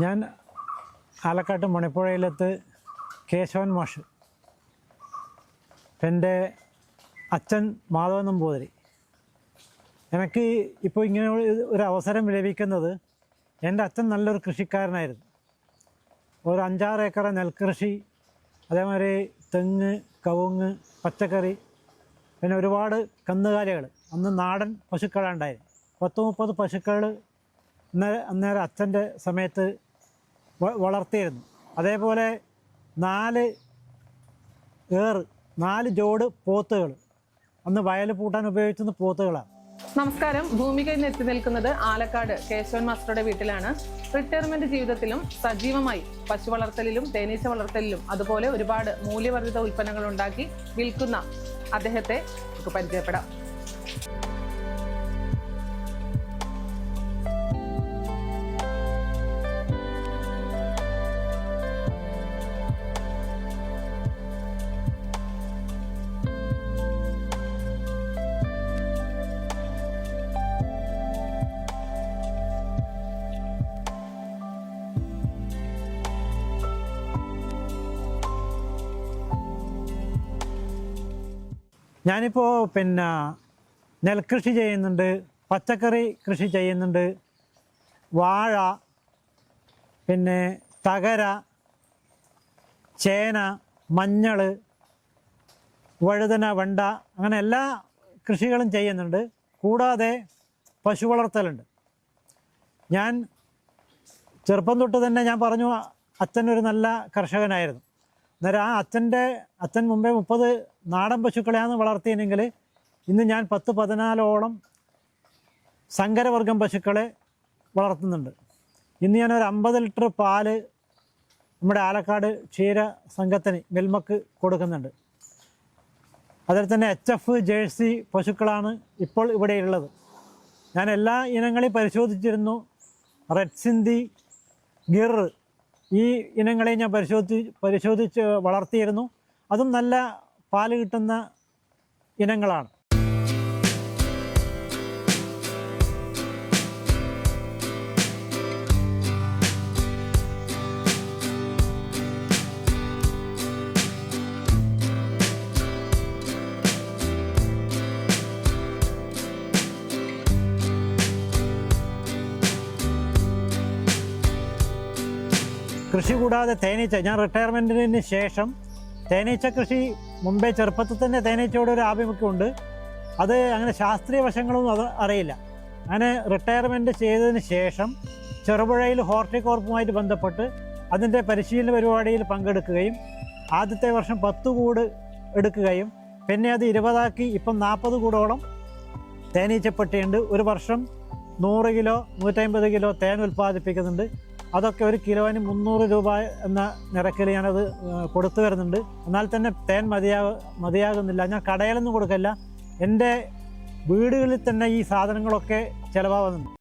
ഞാൻ ആലക്കാട്ട് മണിപ്പുഴയിലത്ത് കേശവൻ മാഷ് എന്റെ അച്ഛൻ മാധവൻ നമ്പൂതിരി. എനിക്ക് ഇപ്പോൾ ഇങ്ങനെ ഒരു- അവസരം ലഭിക്കുന്നത് എന്റെ അച്ഛൻ നല്ലൊരു കൃഷിക്കാരനായിരുന്നു. ഒരു അഞ്ചാറ് ഏക്കർ നെൽകൃഷി അതേമാതിരി തെങ്ങ് കവുങ്ങ് പച്ചക്കറി പിന്നെ ഒരുപാട് കന്നുകാലികൾ. അന്ന് നാടൻ പശുക്കളുണ്ടായിരുന്നു പത്ത് മുപ്പത് പശുക്കൾ അന്നേരം അന്നേരം അച്ഛന്റെ സമയത്ത് വളർത്തിയിരുന്നു. അതേപോലെ നാല് ഏറ് നാല് ജോഡ് പോത്തുകൾ. അന്ന് വയൽ പൂട്ടാൻ ഉപയോഗിച്ചിരുന്ന പോത്തുകളാണ് നമസ്കാരം. ഭൂമിക ഇന്ന് എത്തി നിൽക്കുന്നത് ആലക്കാട് കേശവൻ മാസ്റ്ററുടെ വീട്ടിലാണ്. റിട്ടയർമെന്റ് ജീവിതത്തിലും സജീവമായി പശു വളർത്തലിലും തേനീച്ച വളർത്തലിലും അതുപോലെ ഒരുപാട് മൂല്യവർദ്ധിത ഉൽപ്പന്നങ്ങൾ ഉണ്ടാക്കി വിൽക്കുന്ന അദ്ദേഹത്തെ നമുക്ക് പരിചയപ്പെടാം. ഞാനിപ്പോൾ പിന്നെ നെൽകൃഷി ചെയ്യുന്നുണ്ട് പച്ചക്കറി കൃഷി ചെയ്യുന്നുണ്ട് വാഴ പിന്നെ തകര ചേന മഞ്ഞൾ വഴുതന വെണ്ട അങ്ങനെ എല്ലാ കൃഷികളും ചെയ്യുന്നുണ്ട്. കൂടാതെ പശു വളർത്തലുണ്ട്. ഞാൻ ചെറുപ്പം തൊട്ട് തന്നെ ഞാൻ പറഞ്ഞു അച്ഛനൊരു നല്ല കർഷകനായിരുന്നു. അന്നേരം ആ അച്ഛന്റെ അച്ഛൻ മുമ്പേ മുപ്പത് നാടൻ പശുക്കളെയാണ് വളർത്തിയെങ്കിൽ ഇന്ന് ഞാൻ പത്ത് പതിനാലോളം സങ്കരവർഗം പശുക്കളെ വളർത്തുന്നുണ്ട്. ഇന്ന് ഞാൻ ഒരു അമ്പത് ലിറ്റർ പാൽ നമ്മുടെ ആലക്കാട് ക്ഷീര സംഘത്തിന് മിൽമക്ക് കൊടുക്കുന്നുണ്ട്. അതിൽ തന്നെ എച്ച് എഫ് ജേഴ്സി പശുക്കളാണ് ഇപ്പോൾ ഇവിടെയുള്ളത് ഞാൻ എല്ലാ ഇനങ്ങളെയും പരിശോധിച്ചിരുന്നു. റെഡ് സിന്ധി ഗിർ ഈ ഇനങ്ങളെ ഞാൻ പരിശോധി പരിശോധിച്ച് വളർത്തിയിരുന്നു. അതും നല്ല പാൽ കിട്ടുന്ന ഇനങ്ങളാണ്. കൃഷി കൂടാതെ തേനീച്ച. ഞാൻ റിട്ടയർമെന്റിന് ശേഷം തേനീച്ച കൃഷി മുമ്പേ ചെറുപ്പത്തിൽ തന്നെ തേനീച്ചയോടെ ഒരു ആഭിമുഖ്യമുണ്ട്. അത് അങ്ങനെ ശാസ്ത്രീയ വശങ്ങളൊന്നും അത് അറിയില്ല. അങ്ങനെ റിട്ടയർമെന്റ് ചെയ്തതിന് ശേഷം ചെറുപുഴയിൽ ഹോർട്ടികോർപ്പുമായിട്ട് ബന്ധപ്പെട്ട് അതിന്റെ പരിശീലന പരിപാടിയിൽ പങ്കെടുക്കുകയും ആദ്യത്തെ വർഷം പത്ത് കൂട് എടുക്കുകയും പിന്നെ അത് ഇരുപതാക്കി ഇപ്പം നാൽപ്പത് കൂടോളം തേനീച്ചപ്പെട്ടിയുണ്ട്. ഒരു വർഷം നൂറ് കിലോ നൂറ്റമ്പത് കിലോ തേൻ ഉൽപ്പാദിപ്പിക്കുന്നുണ്ട്. അതൊക്കെ ഒരു കിലോന് മുന്നൂറ് രൂപ എന്ന നിരക്കിൽ ഞാനത് കൊടുത്തു വരുന്നുണ്ട്. എന്നാൽ തന്നെ തേൻ മതിയാ മതിയാകുന്നില്ല. ഞാൻ കടയിലൊന്നും കൊടുക്കല്ല. എന്റെ വീടുകളിൽ തന്നെ ഈ സാധനങ്ങളൊക്കെ ചിലവാകുന്നുണ്ട്.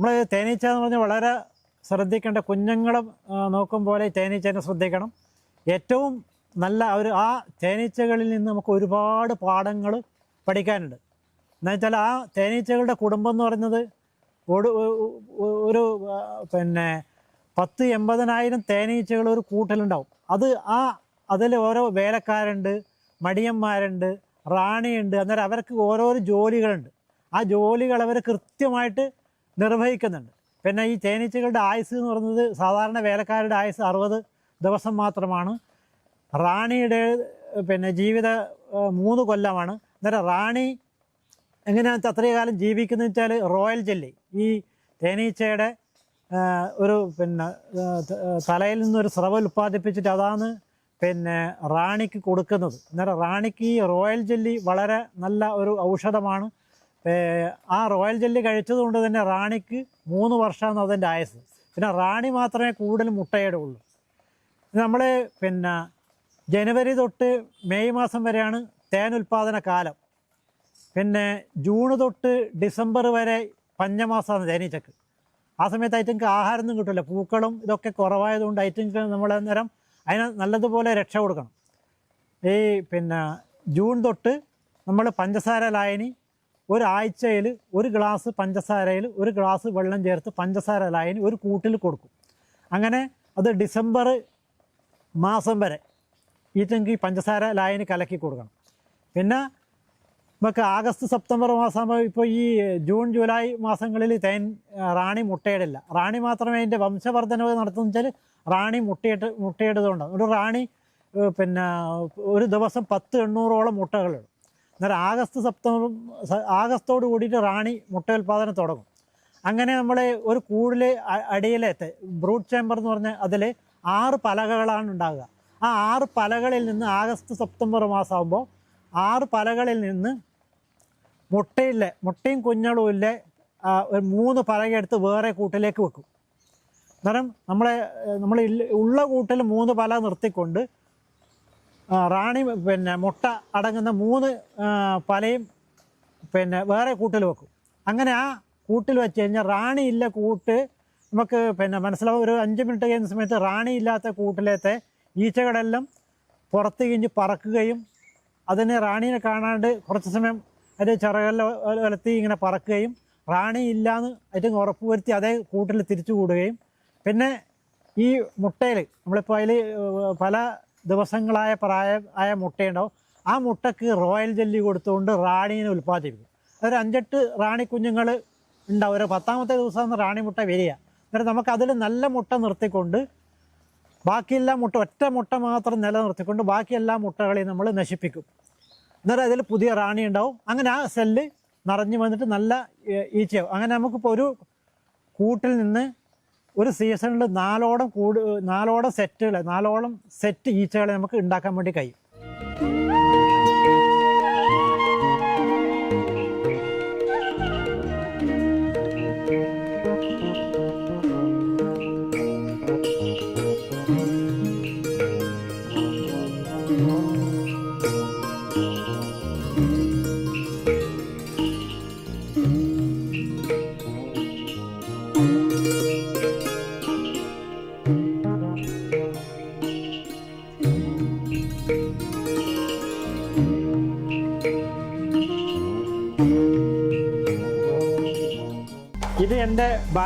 നമ്മൾ തേനീച്ച എന്ന് പറഞ്ഞാൽ വളരെ ശ്രദ്ധിക്കേണ്ട കുഞ്ഞുങ്ങളും നോക്കും പോലെ തേനീച്ചേനെ ശ്രദ്ധിക്കണം. ഏറ്റവും നല്ല ഒരു ആ തേനീച്ചകളിൽ നിന്ന് നമുക്ക് ഒരുപാട് പാഠങ്ങൾ പഠിക്കാനുണ്ട്. എന്നുവെച്ചാൽ ആ തേനീച്ചകളുടെ കുടുംബം എന്ന് പറയുന്നത് ഒരു പിന്നെ പത്ത് എൺപതിനായിരം തേനീച്ചകൾ ഒരു കൂട്ടലുണ്ടാവും. അത് ആ അതിൽ ഓരോ വേലക്കാരുണ്ട് മടിയന്മാരുണ്ട് റാണിയുണ്ട് അന്നേരം അവർക്ക് ഓരോരോ ജോലികളുണ്ട്. ആ ജോലികൾ അവർ കൃത്യമായിട്ട് നിർവഹിക്കുന്നുണ്ട്. പിന്നെ ഈ തേനീച്ചകളുടെ ആയുസ് എന്ന് പറയുന്നത് സാധാരണ വേലക്കാരുടെ ആയുസ് അറുപത് ദിവസം മാത്രമാണ്. റാണിയുടെ പിന്നെ ജീവിത മൂന്ന് കൊല്ലമാണ്. അന്നേരം റാണി എങ്ങനെയാണ് അത്രയും കാലം ജീവിക്കുന്നത് വെച്ചാൽ റോയൽ ജെല്ലി. ഈ തേനീച്ചയുടെ ഒരു പിന്നെ തലയിൽ നിന്നൊരു സ്രവ ഉൽപ്പാദിപ്പിച്ചിട്ട് അതാണ് പിന്നെ റാണിക്ക് കൊടുക്കുന്നത്. അന്നേരം റാണിക്ക് ഈ റോയൽ ജെല്ലി വളരെ നല്ല ഒരു ഔഷധമാണ്. ആ റോയൽ ജെല്ലി കഴിച്ചതുകൊണ്ട് തന്നെ റാണിക്ക് മൂന്ന് വർഷമാണ് അതിന്റെ ആയസ്. പിന്നെ റാണി മാത്രമേ കൂടുതൽ മുട്ടയിടുള്ളൂ. നമ്മൾ പിന്നെ ജനുവരി തൊട്ട് മെയ് മാസം വരെയാണ് തേൻ ഉൽപ്പാദന കാലം. പിന്നെ ജൂൺ തൊട്ട് ഡിസംബർ വരെ പഞ്ഞമാസമാണ് തേനീച്ചക്ക്. ആ സമയത്ത് ഐറ്റങ്ങൾക്ക് ആഹാരമൊന്നും കിട്ടില്ല പൂക്കളും ഇതൊക്കെ കുറവായതുകൊണ്ട് ഐറ്റങ്ങൾക്ക് നമ്മൾ അന്നേരം അതിന് നല്ലതുപോലെ രക്ഷ കൊടുക്കണം. ഈ പിന്നെ ജൂൺ തൊട്ട് നമ്മൾ പഞ്ചസാര ലായനി ഒരാഴ്ചയിൽ ഒരു ഗ്ലാസ് പഞ്ചസാരയിൽ ഒരു ഗ്ലാസ് വെള്ളം ചേർത്ത് പഞ്ചസാര ലായനി ഒരു കൂട്ടിൽ കൊടുക്കും. അങ്ങനെ അത് ഡിസംബർ മാസം വരെ ഈറ്റെങ്കിൽ പഞ്ചസാര ലായനി കലക്കി കൊടുക്കണം. പിന്നെ നമുക്ക് ആഗസ്റ്റ് സെപ്റ്റംബർ മാസമാകുമ്പോൾ ഇപ്പോൾ ഈ ജൂൺ ജൂലൈ മാസങ്ങളിൽ തേൻ റാണി മുട്ടയിടില്ല. റാണി മാത്രമേ അതിന്റെ വംശവർദ്ധനവ് നടത്തുന്ന വെച്ചാൽ റാണി മുട്ടയിട്ട് മുട്ടയിടുന്നതുകൊണ്ടാണ്. ഒരു റാണി പിന്നെ ഒരു ദിവസം പത്ത് എണ്ണൂറോളം മുട്ടകളിടും അന്നേരം ആഗസ്റ്റ് സെപ്റ്റംബർ ആഗസ്റ്റോട് കൂടിയിട്ട് റാണി മുട്ട ഉൽപ്പാദനം തുടങ്ങും. അങ്ങനെ നമ്മൾ ഒരു കൂടുതൽ അടിയിലത്തെ ബ്രൂട്ട് ചേമ്പർ എന്ന് പറഞ്ഞാൽ അതിൽ ആറ് പലകകളാണ് ഉണ്ടാകുക. ആ ആറ് പലകളിൽ നിന്ന് ആഗസ്റ്റ് സെപ്റ്റംബർ മാസമാകുമ്പോൾ ആറ് പലകളിൽ നിന്ന് മുട്ടയില്ല മുട്ടയും കുഞ്ഞളും ഇല്ലേ ഒരു മൂന്ന് പലകയെടുത്ത് വേറെ കൂട്ടിലേക്ക് വെക്കും. അന്നേരം നമ്മളെ നമ്മൾ ഉള്ള കൂട്ടിൽ മൂന്ന് പല നിർത്തിക്കൊണ്ട് റാണി പിന്നെ മുട്ട അടങ്ങുന്ന മൂന്ന് പലയും പിന്നെ വേറെ കൂട്ടിൽ വെക്കും. അങ്ങനെ ആ കൂട്ടിൽ വെച്ച് കഴിഞ്ഞാൽ റാണി ഇല്ല കൂട്ട് നമുക്ക് പിന്നെ മനസ്സിലാവും. ഒരു അഞ്ച് മിനിറ്റ് കഴിയുന്ന സമയത്ത് റാണി ഇല്ലാത്ത കൂട്ടിലത്തെ ഈച്ചകളെല്ലാം പുറത്ത് കഴിഞ്ഞ് പറക്കുകയും അതിനെ റാണീനെ കാണാണ്ട് കുറച്ച് സമയം അതിന്റെ ചിറകെല്ലാം വലത്തി ഇങ്ങനെ പറക്കുകയും റാണി ഇല്ലാന്ന് അതിന് ഉറപ്പുവരുത്തി അതേ കൂട്ടിൽ തിരിച്ചു കൂടുകയും. പിന്നെ ഈ മുട്ടയിൽ നമ്മളിപ്പോൾ അതിൽ പല ദിവസങ്ങളായ പ്രായ ആയ മുട്ടയുണ്ടാവും. ആ മുട്ടയ്ക്ക് റോയൽ ജെല്ലി കൊടുത്തുകൊണ്ട് റാണീനെ ഉൽപ്പാദിപ്പിക്കും. അതൊരു അഞ്ചെട്ട് റാണി കുഞ്ഞുങ്ങൾ ഉണ്ടാവും. ഒരു പത്താമത്തെ ദിവസമാണ് റാണി മുട്ട വരിക. അന്നേരം നമുക്ക് അതിൽ നല്ല മുട്ട നിർത്തിക്കൊണ്ട് ബാക്കിയെല്ലാം മുട്ട ഒറ്റ മുട്ട മാത്രം നിലനിർത്തിക്കൊണ്ട് ബാക്കി എല്ലാ മുട്ടകളെയും നമ്മൾ നശിപ്പിക്കും. എന്നിട്ട് അതിൽ പുതിയ റാണി ഉണ്ടാവും. അങ്ങനെ ആ സെല്ല് നിറഞ്ഞു വന്നിട്ട് നല്ല ഈച്ചയാവും. അങ്ങനെ നമുക്കിപ്പോൾ ഒരു കൂട്ടിൽ നിന്ന് ഒരു സീസണിൽ നാലോളം കൂടു നാലോളം സെറ്റുകൾ നാലോളം സെറ്റ് ഈച്ചകളെ നമുക്ക് ഉണ്ടാക്കാൻ വേണ്ടി കഴിയും.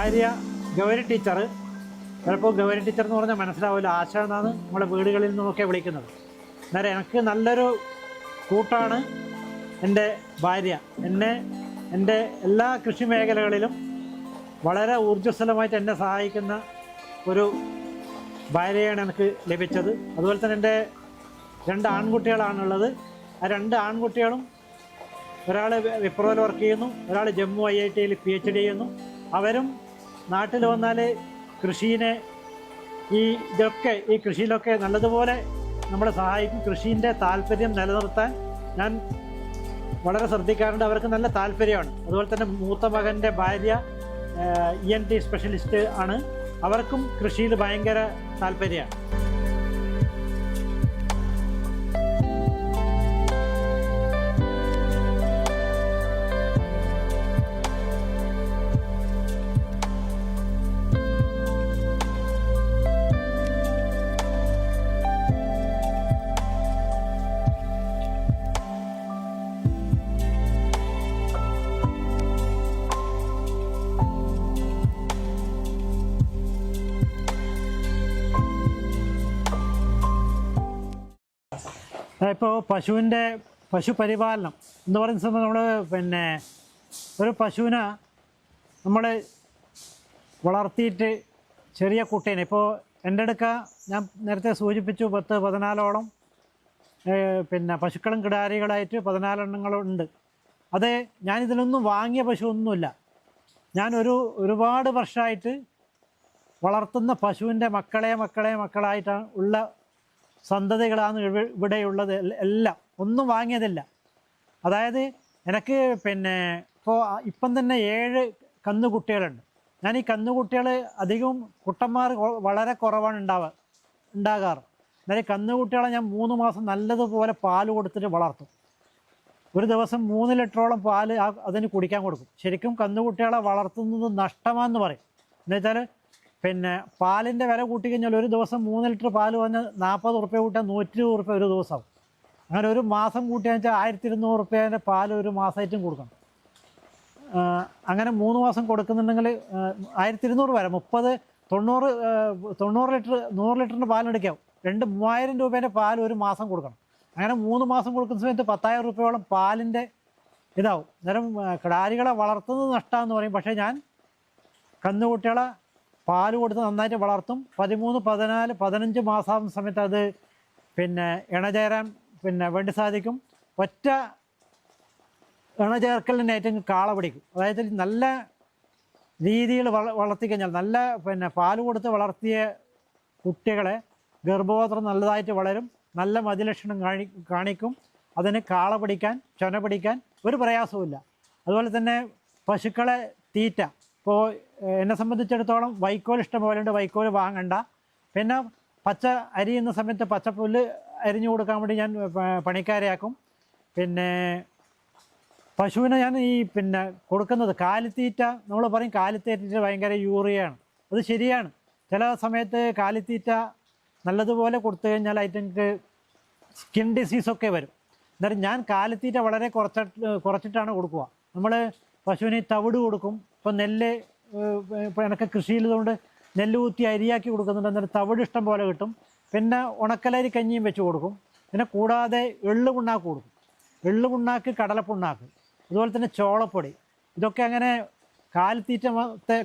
ഭാര്യ ഗൗരി ടീച്ചർ ചിലപ്പോൾ ഗൗരി ടീച്ചർ എന്ന് പറഞ്ഞാൽ മനസ്സിലാവില്ല ആശ എന്നാണ് നമ്മുടെ വീടുകളിൽ നിന്നൊക്കെ വിളിക്കുന്നത്. അന്നേരം എനിക്ക് നല്ലൊരു കൂട്ടാണ് എന്റെ ഭാര്യ. എന്നെ എന്റെ എല്ലാ കൃഷി മേഖലകളിലും വളരെ ഊർജസ്വലമായിട്ട് എന്നെ സഹായിക്കുന്ന ഒരു ഭാര്യയാണ് എനിക്ക് ലഭിച്ചത്. അതുപോലെ തന്നെ എന്റെ രണ്ട് ആൺകുട്ടികളാണുള്ളത്. ആ രണ്ട് ആൺകുട്ടികളും ഒരാൾ വിപ്രോയിൽ വർക്ക് ചെയ്യുന്നു ഒരാൾ ജമ്മു ഐ ഐ ടിയിൽ പി എച്ച് ഡി ചെയ്യുന്നു. അവരും നാട്ടിൽ വന്നാൽ കൃഷീനെ ഈ ഇതൊക്കെ ഈ കൃഷിയിലൊക്കെ നല്ലതുപോലെ നമ്മളെ സഹായിക്കും. കൃഷീന്റെ താല്പര്യം നിലനിർത്താൻ ഞാൻ വളരെ ശ്രദ്ധിക്കാറുണ്ട്. അവർക്ക് നല്ല താല്പര്യമാണ്. അതുപോലെ തന്നെ മൂത്ത മകന്റെ ഭാര്യ ഇ എൻ ടി സ്പെഷ്യലിസ്റ്റ് ആണ്. അവർക്കും കൃഷിയിൽ ഭയങ്കര താല്പര്യമാണ്. പശുവിന്റെ പശു പരിപാലനം എന്ന് പറയുന്ന സമയത്ത് നമ്മൾ പിന്നെ ഒരു പശുവിനെ നമ്മൾ വളർത്തിയിട്ട് ചെറിയ കുട്ടീനെ. ഇപ്പോൾ എന്റെ അടുക്ക ഞാൻ നേരത്തെ സൂചിപ്പിച്ചു പത്ത് പതിനാലോളം പിന്നെ പശുക്കളും കിടാരികളായിട്ട് പതിനാലെണ്ണങ്ങളുണ്ട് അത് ഞാനിതിലൊന്നും വാങ്ങിയ പശു ഒന്നുമില്ല ഞാൻ ഒരു ഒരുപാട് വർഷമായിട്ട് വളർത്തുന്ന പശുവിന്റെ മക്കളെ മക്കളെ മക്കളായിട്ടാണ് ഉള്ള സന്തതികളാണ് ഇവ- ഇവിടെയുള്ളത് എല്ലാം. ഒന്നും വാങ്ങിയതല്ല. അതായത് എനിക്ക് പിന്നെ ഇപ്പോൾ ഇപ്പം തന്നെ ഏഴ് കന്നുകുട്ടികളുണ്ട്. ഞാൻ ഈ കന്നുകുട്ടികൾ അധികവും കുട്ടന്മാർ വളരെ കുറവാണ് ഉണ്ടാവുക ഉണ്ടാകാറ്. എന്നാൽ ഈ കന്നുകുട്ടികളെ ഞാൻ മൂന്ന് മാസം നല്ലതുപോലെ പാൽ കൊടുത്തിട്ട് വളർത്തും. ഒരു ദിവസം മൂന്ന് ലിറ്ററോളം പാൽ അതിന് കുടിക്കാൻ കൊടുക്കും. ശരിക്കും കന്നുകുട്ടികളെ വളർത്തുന്നത് നഷ്ടമാണെന്ന് പറയും. എന്നുവെച്ചാൽ പിന്നെ പാലിന്റെ വില കൂട്ടി കഴിഞ്ഞാൽ ഒരു ദിവസം മൂന്ന് ലിറ്റർ പാൽ വന്ന് നാൽപ്പത് ഉറുപ്പ്യ കൂട്ടിയാൽ നൂറ്റി ഇരുപത് ഉറുപ്പ്യ ഒരു ദിവസം. അങ്ങനെ ഒരു മാസം കൂട്ടിയാൽ വെച്ചാൽ ആയിരത്തി ഇരുന്നൂറ് ഉറുപ്പ്യേന്റെ പാൽ ഒരു മാസമായിട്ടും കൊടുക്കണം. അങ്ങനെ മൂന്ന് മാസം കൊടുക്കുന്നുണ്ടെങ്കിൽ ആയിരത്തി ഇരുന്നൂറ് വരെ മുപ്പത് തൊണ്ണൂറ് തൊണ്ണൂറ് ലിറ്റർ നൂറ് ലിറ്ററിന്റെ പാലെടുക്കാം രണ്ട് മൂവായിരം രൂപേന്റെ പാൽ ഒരു മാസം കൊടുക്കണം. അങ്ങനെ മൂന്ന് മാസം കൊടുക്കുന്ന സമയത്ത് പത്തായിരം രൂപയോളം പാലിന്റെ ഇതാവും. അന്നേരം കിടാരികളെ വളർത്തുന്നത് നഷ്ടമെന്ന് പറയും. പക്ഷേ ഞാൻ കന്നുകുട്ടികളെ പാൽ കൊടുത്ത് നന്നായിട്ട് വളർത്തും. പതിമൂന്ന് പതിനാല് പതിനഞ്ച് മാസം സമയത്ത് അത് പിന്നെ ഇണചേരാൻ പിന്നെ വേണ്ടി സാധിക്കും. ഒറ്റ ഇണ ഏറ്റവും കാള പിടിക്കും. അതായത് നല്ല രീതിയിൽ വള വളർത്തിക്കഴിഞ്ഞാൽ നല്ല പിന്നെ പാൽ കൊടുത്ത് വളർത്തിയ കുട്ടികളെ ഗർഭപാത്രം നല്ലതായിട്ട് വളരും. നല്ല മതിലക്ഷണം കാണി കാണിക്കും. അതിന് കാള പിടിക്കാൻ ചൊന പിടിക്കാൻ ഒരു പ്രയാസവുമില്ല. അതുപോലെ തന്നെ പശുക്കളെ തീറ്റ. ഇപ്പോൾ എന്നെ സംബന്ധിച്ചിടത്തോളം വൈക്കോൽ ഇഷ്ടം പോലെ ഉണ്ട് വൈക്കോൽ വാങ്ങണ്ട. പിന്നെ പച്ച അരിയുന്ന സമയത്ത് പച്ചപ്പുല്ല് അരിഞ്ഞു കൊടുക്കാൻ വേണ്ടി ഞാൻ പണിക്കാരെയാക്കും. പിന്നെ പശുവിനെ ഞാൻ ഈ പിന്നെ കൊടുക്കുന്നത് കാലിത്തീറ്റ. നമ്മൾ പറയും കാലിത്തീറ്റ ഭയങ്കര യൂറിയാണ്. അത് ശരിയാണ്. ചില സമയത്ത് കാലിത്തീറ്റ നല്ലതുപോലെ കൊടുത്തു കഴിഞ്ഞാൽ അതിന്റെ സ്കിൻ ഡിസീസൊക്കെ വരും. എന്നാലും ഞാൻ കാലിത്തീറ്റ വളരെ കുറച്ച് കുറച്ചിട്ടാണ് കൊടുക്കുക. നമ്മൾ പശുവിന് തവിട് കൊടുക്കും. ഇപ്പോൾ നെല്ല് ഇപ്പോൾ കൃഷി ചെയ്തതുകൊണ്ട് നെല്ല് കുത്തി അരിയാക്കി കൊടുക്കുന്നുണ്ട്. എന്നിട്ട് തവിട് ഇഷ്ടം പോലെ കിട്ടും. പിന്നെ ഉണക്കലരി കഞ്ഞിയും വെച്ച് കൊടുക്കും. പിന്നെ കൂടാതെ എള്ള് പുണ്ണാക്ക് കൊടുക്കും. എള്ള് പുണ്ണാക്ക് കടലപ്പുണ്ണാക്ക്. അതുപോലെ തന്നെ ചോളപ്പൊടി. ഇതൊക്കെ അങ്ങനെ കാലിത്തീറ്റ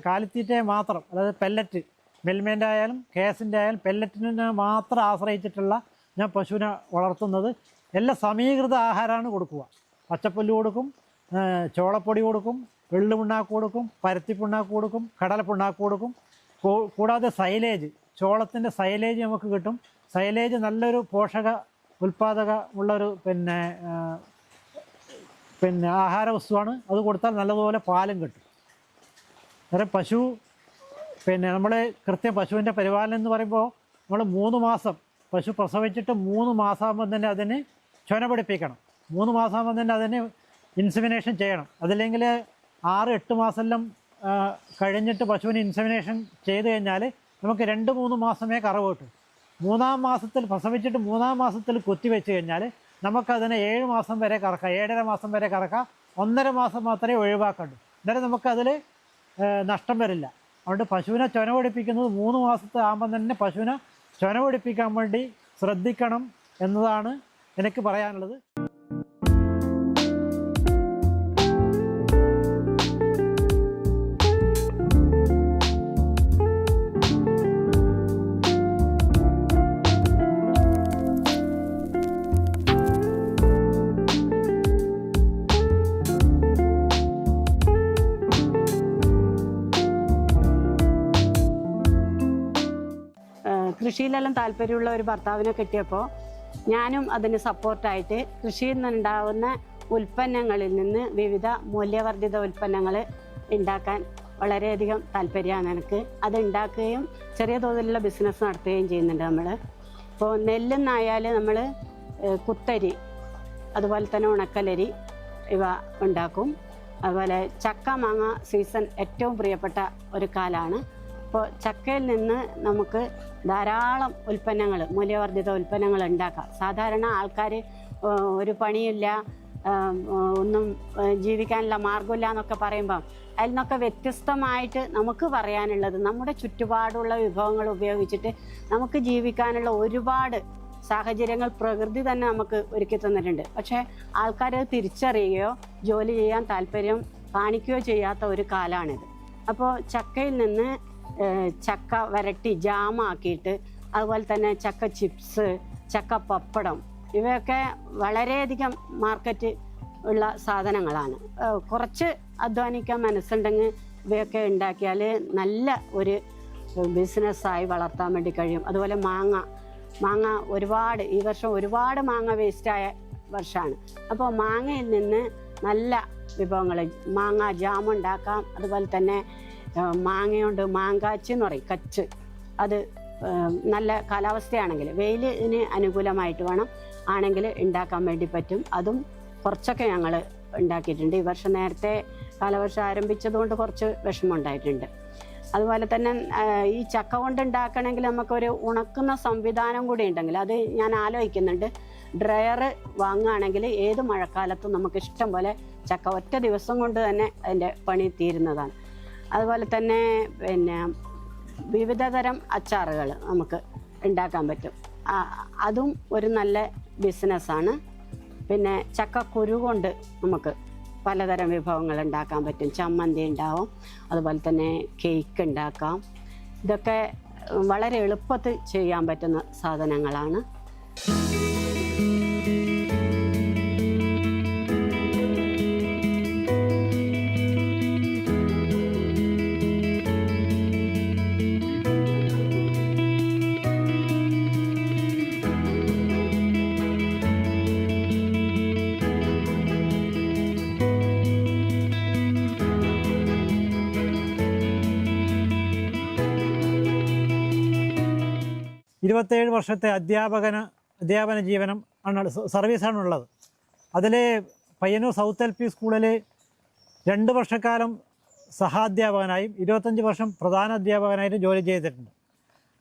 കാലിത്തീറ്റയെ മാത്രം അതായത് പെല്ലറ്റ് മെൽമേന്റെ ആയാലും കേസിന്റെ ആയാലും പെല്ലറ്റിനെ മാത്രം ആശ്രയിച്ചിട്ടുള്ള ഞാൻ പശുവിനെ വളർത്തുന്നത്. എല്ലാം സമീകൃത ആഹാരമാണ് കൊടുക്കുക. പച്ചപ്പുല്ല് കൊടുക്കും ചോളപ്പൊടി കൊടുക്കും എള്ള് പുണ്ണാക്ക് കൊടുക്കും പരുത്തി പുണ്ണാക്ക് കൊടുക്കും കടല പുണ്ണാക്ക് കൊടുക്കും. കൂടാതെ സൈലേജ് ചോളത്തിന്റെ സൈലേജ് നമുക്ക് കിട്ടും. സൈലേജ് നല്ലൊരു പോഷക ഉൽപാദക ഉള്ളൊരു പിന്നെ പിന്നെ ആഹാര വസ്തുവാണ്. അത് കൊടുത്താൽ നല്ലതുപോലെ പാലും കിട്ടും. അന്നേരം പശു പിന്നെ നമ്മൾ കൃത്യം പശുവിന്റെ പരിപാലനം എന്ന് പറയുമ്പോൾ നമ്മൾ മൂന്ന് മാസം പശു പ്രസവിച്ചിട്ട് മൂന്ന് മാസമാകുമ്പോൾ തന്നെ അതിന് ചുനപിടിപ്പിക്കണം മൂന്ന് മാസമാകുമ്പോൾ തന്നെ അതിന് ഇൻസിമിനേഷൻ ചെയ്യണം. അതില്ലെങ്കിൽ ആറ് എട്ട് മാസമെല്ലാം കഴിഞ്ഞിട്ട് പശുവിന് ഇൻസെമിനേഷൻ ചെയ്ത് കഴിഞ്ഞാൽ നമുക്ക് രണ്ട് മൂന്ന് മാസമേ കറവ് കിട്ടും മൂന്നാം മാസത്തിൽ പ്രസവിച്ചിട്ട് മൂന്നാം മാസത്തിൽ കൊത്തി കുത്തിവെച്ച് കഴിഞ്ഞാൽ നമുക്കതിനെ ഏഴ് മാസം വരെ കറക്കാം. ഏഴര മാസം വരെ കറക്കാം. ഒന്നര മാസം മാത്രമേ ഒഴിവാക്കണ്ടൂ. അന്നേരം നമുക്കതിൽ നഷ്ടം വരില്ല. അതുകൊണ്ട് പശുവിനെ ചൊന പിടിപ്പിക്കുന്നത് മൂന്ന് മാസത്തെ ആകുമ്പം തന്നെ പശുവിനെ ചൊന പിടിപ്പിക്കാൻ വേണ്ടി ശ്രദ്ധിക്കണം എന്നതാണ് എനിക്ക് പറയാനുള്ളത്. കൃഷിയിലെല്ലാം താല്പര്യമുള്ള ഒരു ഭർത്താവിനെ കിട്ടിയപ്പോൾ ഞാനും അതിന് സപ്പോർട്ടായിട്ട് കൃഷിയിൽ നിന്നുണ്ടാവുന്ന ഉൽപ്പന്നങ്ങളിൽ നിന്ന് വിവിധ മൂല്യവർദ്ധിത ഉൽപ്പന്നങ്ങൾ ഉണ്ടാക്കാൻ വളരെയധികം താല്പര്യമാണ് എനിക്ക്. അത് ഉണ്ടാക്കുകയും ചെറിയ തോതിലുള്ള ബിസിനസ് നടത്തുകയും ചെയ്യുന്നുണ്ട് നമ്മൾ ഇപ്പോൾ നെല്ലെന്നായാൽ നമ്മൾ കുത്തരി അതുപോലെ തന്നെ ഉണക്കലരി ഇവ ഉണ്ടാക്കും. അതുപോലെ ചക്ക മാങ്ങ സീസൺ ഏറ്റവും പ്രിയപ്പെട്ട ഒരു കാലമാണ് അപ്പോൾ ചക്കയിൽ നിന്ന് നമുക്ക് ധാരാളം ഉൽപ്പന്നങ്ങൾ മൂല്യവർദ്ധിത ഉൽപ്പന്നങ്ങൾ ഉണ്ടാക്കാം. സാധാരണ ആൾക്കാർ ഒരു പണിയില്ല ഒന്നും ജീവിക്കാനുള്ള മാർഗമില്ല എന്നൊക്കെ പറയുമ്പം അതിൽ നിന്നൊക്കെ വ്യത്യസ്തമായിട്ട് നമുക്ക് പറയാനുള്ളത് നമ്മുടെ ചുറ്റുപാടുള്ള വിഭവങ്ങൾ ഉപയോഗിച്ചിട്ട് നമുക്ക് ജീവിക്കാനുള്ള ഒരുപാട് സാഹചര്യങ്ങൾ പ്രകൃതി തന്നെ നമുക്ക് ഒരുക്കി തന്നിട്ടുണ്ട്. പക്ഷേ ആൾക്കാർ തിരിച്ചറിയുകയോ ജോലി ചെയ്യാൻ താല്പര്യം കാണിക്കുകയോ ചെയ്യാത്ത ഒരു കാലമാണിത് അപ്പോൾ ചക്കയിൽ നിന്ന് ചക്ക വരട്ടി ജാമാക്കിയിട്ട് അതുപോലെ തന്നെ ചക്ക ചിപ്സ് ചക്ക പപ്പടം ഇവയൊക്കെ വളരെയധികം മാർക്കറ്റ് ഉള്ള സാധനങ്ങളാണ്. കുറച്ച് അധ്വാനിക്കാൻ മനസ്സുണ്ടെങ്കിൽ ഇവയൊക്കെ ഉണ്ടാക്കിയാൽ നല്ല ഒരു ബിസിനസ്സായി വളർത്താൻ വേണ്ടി കഴിയും. അതുപോലെ മാങ്ങ മാങ്ങ ഒരുപാട് ഈ വർഷം ഒരുപാട് മാങ്ങ വേസ്റ്റായ വർഷമാണ് അപ്പോൾ മാങ്ങയിൽ നിന്ന് നല്ല വിഭവങ്ങൾ മാങ്ങ ജാം ഉണ്ടാക്കാം അതുപോലെ തന്നെ ആ, മാങ്കാച്ച് എന്ന് പറയും കച്ച്. അത് നല്ല കാലാവസ്ഥയാണെങ്കിൽ വെയിലിന് അനുകൂലമായിട്ട് വേണം ആണെങ്കിൽ ഉണ്ടാക്കാൻ വേണ്ടി പറ്റും. അതും കുറച്ചൊക്കെ ഞങ്ങൾ ഉണ്ടാക്കിയിട്ടുണ്ട്. ഈ വർഷം നേരത്തെ കാലവർഷം ആരംഭിച്ചതുകൊണ്ട് കുറച്ച് വിഷമം ഉണ്ടായിട്ടുണ്ട്. അതുപോലെ തന്നെ ഈ ചക്ക കൊണ്ട് ഉണ്ടാക്കണമെങ്കിൽ നമുക്കൊരു ഉണക്കുന്ന സംവിധാനം കൂടി ഉണ്ടെങ്കിൽ അത് ഞാൻ ആലോചിക്കുന്നുണ്ട്. ഡ്രയർ വാങ്ങുകയാണെങ്കിൽ ഏത് മഴക്കാലത്തും നമുക്ക് ഇഷ്ടം പോലെ ചക്ക ഒറ്റ ദിവസം കൊണ്ട് തന്നെ അതിന്റെ പണി തീരുന്നതാണ്. അതുപോലെ തന്നെ പിന്നെ വിവിധ തരം അച്ചാറുകൾ നമുക്ക് ഉണ്ടാക്കാൻ പറ്റും. അതും ഒരു നല്ല ബിസിനസ്സാണ് പിന്നെ ചക്കക്കുരു കൊണ്ട് നമുക്ക് പലതരം വിഭവങ്ങൾ ഉണ്ടാക്കാൻ പറ്റും. ചമ്മന്തി ഉണ്ടാവും അതുപോലെ തന്നെ കേക്ക് ഉണ്ടാക്കാം. ഇതൊക്കെ വളരെ എളുപ്പത്തിൽ ചെയ്യാൻ പറ്റുന്ന സാധനങ്ങളാണ്. ഇരുപത്തേഴ് വർഷത്തെ അധ്യാപകന അധ്യാപന ജീവനം ആണ് സർവീസാണുള്ളത്. അതിൽ പയ്യന്നൂർ സൗത്ത് എൽ പി സ്കൂളിൽ രണ്ട് വർഷക്കാലം സഹാധ്യാപകനായും ഇരുപത്തഞ്ച് വർഷം പ്രധാന അധ്യാപകനായിട്ടും ജോലി ചെയ്തിട്ടുണ്ട്.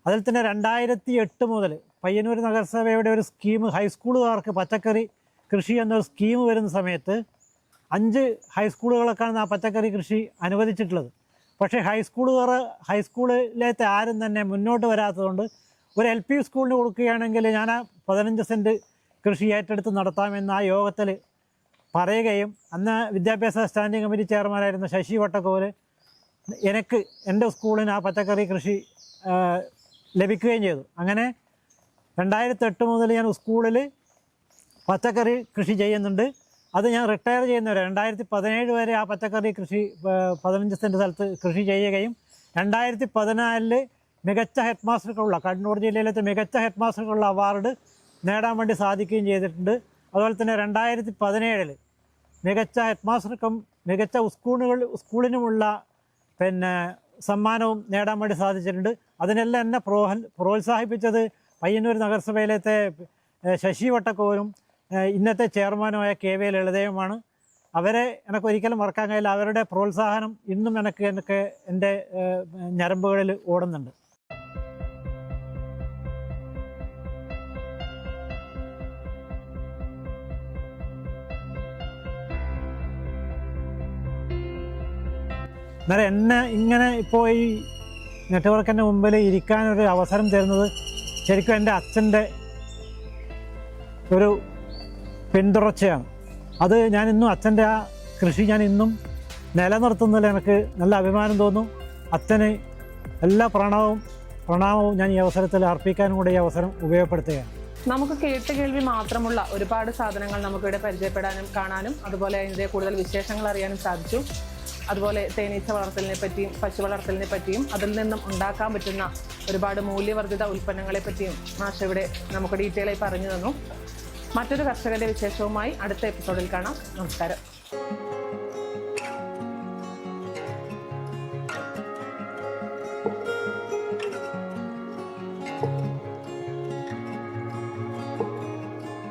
അതിൽ തന്നെ രണ്ടായിരത്തി എട്ട് മുതൽ പയ്യന്നൂർ നഗരസഭയുടെ ഒരു സ്കീം ഹൈസ്കൂളുകാർക്ക് പച്ചക്കറി കൃഷി എന്നൊരു സ്കീം വരുന്ന സമയത്ത് അഞ്ച് ഹൈസ്കൂളുകളൊക്കെയാണ് ആ പച്ചക്കറി കൃഷി അനുവദിച്ചിട്ടുള്ളത്. പക്ഷേ ഹൈസ്കൂളുകാർ ഹൈസ്കൂളിലത്തെ ആരും തന്നെ മുന്നോട്ട് വരാത്തതുകൊണ്ട് ഒരു എൽ പി സ്കൂളിന് കൊടുക്കുകയാണെങ്കിൽ ഞാൻ ആ പതിനഞ്ച് സെന്റ് കൃഷി ഏറ്റെടുത്ത് നടത്താമെന്ന് ആ യോഗത്തിൽ പറയുകയും അന്ന് വിദ്യാഭ്യാസ സ്റ്റാൻഡിംഗ് കമ്മിറ്റി ചെയർമാനായിരുന്ന ശശി വട്ടക്കോൽ എനിക്ക് എന്റെ സ്കൂളിന് ആ പച്ചക്കറി കൃഷി ലഭിക്കുകയും ചെയ്തു. അങ്ങനെ രണ്ടായിരത്തി എട്ട് മുതൽ ഞാൻ സ്കൂളിൽ പച്ചക്കറി കൃഷി ചെയ്യുന്നുണ്ട്. അത് ഞാൻ റിട്ടയർ ചെയ്യുന്നവരെ രണ്ടായിരത്തി പതിനേഴ് വരെ ആ പച്ചക്കറി കൃഷി പതിനഞ്ച് സെന്റ് സ്ഥലത്ത് കൃഷി ചെയ്യുകയും രണ്ടായിരത്തി പതിനാലിൽ മികച്ച ഹെഡ് മാസ്റ്റർക്കുള്ള കണ്ണൂർ ജില്ലയിലത്തെ മികച്ച ഹെഡ് മാസ്റ്റർക്കുള്ള അവാർഡ് നേടാൻ വേണ്ടി സാധിക്കുകയും ചെയ്തിട്ടുണ്ട്. അതുപോലെ തന്നെ രണ്ടായിരത്തി പതിനേഴിൽ മികച്ച ഹെഡ് മാസ്റ്റർക്കും മികച്ച സ്കൂളുകൾ സ്കൂളിനുമുള്ള പിന്നെ സമ്മാനവും നേടാൻ വേണ്ടി സാധിച്ചിട്ടുണ്ട്. അതിനെല്ലാം എന്നെ പ്രോഹൻ പ്രോത്സാഹിപ്പിച്ചത് പയ്യന്നൂർ നഗരസഭയിലത്തെ ശശി വട്ടക്കോരും ഇന്നത്തെ ചെയർമാനുമായ കെ വി ലളിതയുമാണ്. അവരെ എനിക്ക് ഒരിക്കലും മറക്കാൻ കഴിയില്ല. അവരുടെ പ്രോത്സാഹനം ഇന്നും എനിക്ക് എനിക്ക് എന്റെ ഞരമ്പുകളിൽ ഓടുന്നുണ്ട്. അന്നേരം എന്നെ ഇങ്ങനെ ഇപ്പോൾ ഈ നെറ്റ്വർക്കിന്റെ മുമ്പിൽ ഇരിക്കാനൊരു അവസരം തരുന്നത് ശരിക്കും എന്റെ അച്ഛന്റെ ഒരു പിന്തുടർച്ചയാണ്. അത് ഞാൻ ഇന്നും അച്ഛന്റെ ആ കൃഷി ഞാൻ ഇന്നും നിലനിർത്തുന്നതിൽ എനിക്ക് നല്ല അഭിമാനം തോന്നും. അച്ഛന് എല്ലാ പ്രണവും പ്രണാമവും ഞാൻ ഈ അവസരത്തിൽ അർപ്പിക്കാനും കൂടെ ഈ അവസരം ഉപയോഗപ്പെടുത്തുകയാണ്. നമുക്ക് കേട്ട് കേൾവി മാത്രമുള്ള ഒരുപാട് സാധനങ്ങൾ നമുക്കിവിടെ പരിചയപ്പെടാനും കാണാനും അതുപോലെ അതിന്റെ കൂടുതൽ വിശേഷങ്ങൾ അറിയാനും സാധിച്ചു. അതുപോലെ തേനീച്ച വളർത്തലിനെ പറ്റിയും പശു വളർത്തലിനെ പറ്റിയും അതിൽ നിന്നും ഉണ്ടാക്കാൻ പറ്റുന്ന ഒരുപാട് മൂല്യവർദ്ധിത ഉൽപ്പന്നങ്ങളെ പറ്റിയും മാഷ ഇവിടെ നമുക്ക് ഡീറ്റെയിൽ ആയി പറഞ്ഞു തന്നു. മറ്റൊരു കർഷകന്റെ വിശേഷവുമായി അടുത്ത എപ്പിസോഡിൽ കാണാം. നമസ്കാരം.